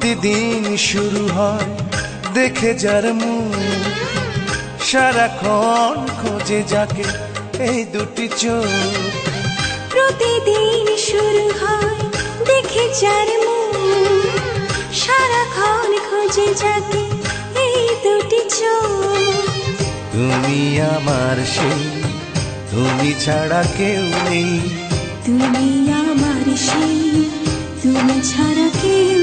প্রতিদিন শুরু হয় দেখে যার মুখ সারাক্ষণ খোঁজে যাকে এই দুটি চোখ। প্রতিদিন শুরু হয় দেখে যার মন। সারাক্ষণ খোঁজে যাকে এই দুটি চোখ। তুমি আমার সেই তুমি ছাড়া কেউ নেই। তুমি আমার সেই তুমি ছাড়া কেউ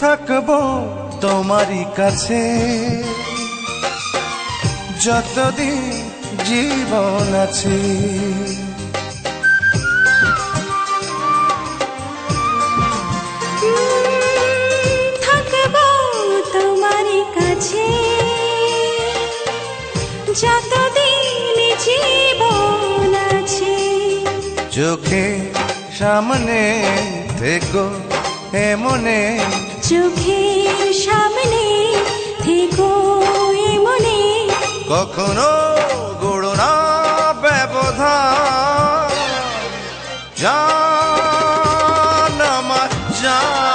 থাকব তোমারই কাছে। যতদিন জীবন আছে। যতদিন জীবন আছে। চোখে সামনে থেকো এমনে চোখের সামনে থেকো মনে কখনো গড়ো না ব্যবধান। জান আমার জান।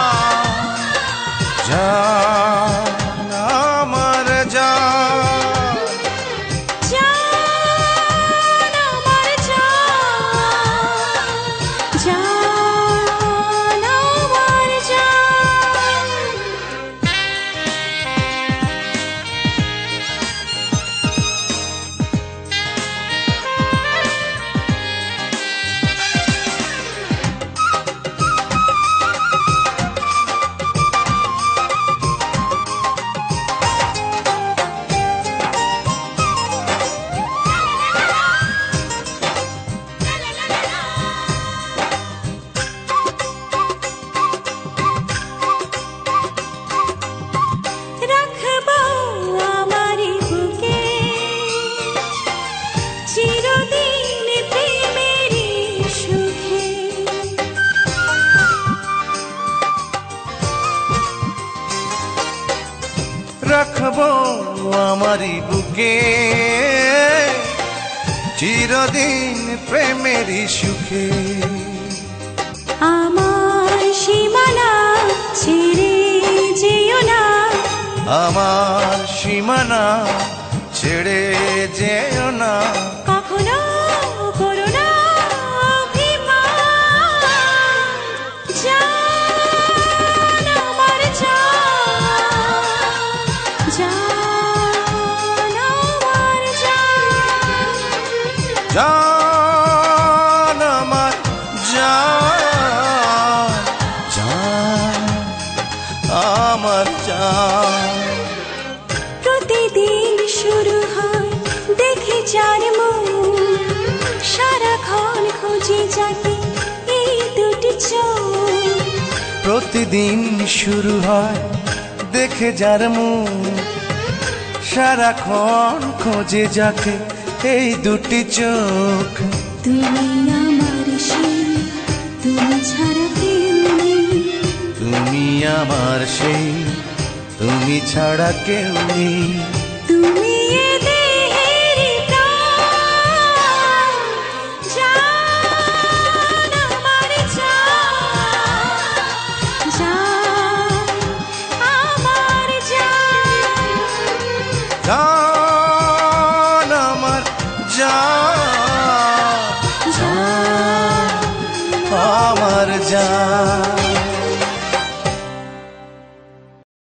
রাখব আমারি বুকে। চিরদিন প্রেমেরই সুখে। আমার সীমানা ছেড়ে যেও না। আমার সীমানা ছেড়ে যেও আমার প্রতিদিন শুরু হয় দেখে যার মন। সারাক্ষণ খোঁজে যাকে এই দুটি চোখ। প্রতিদিন শুরু হয় দেখে যার মুখ সারাক্ষণ খোঁজে যাকে এই দুটি চোখ। তুমি আমার সেই তুমি ছাড়া আমার সেই। তুমি ছাড়া কেউ নেই। তুমি আমার জান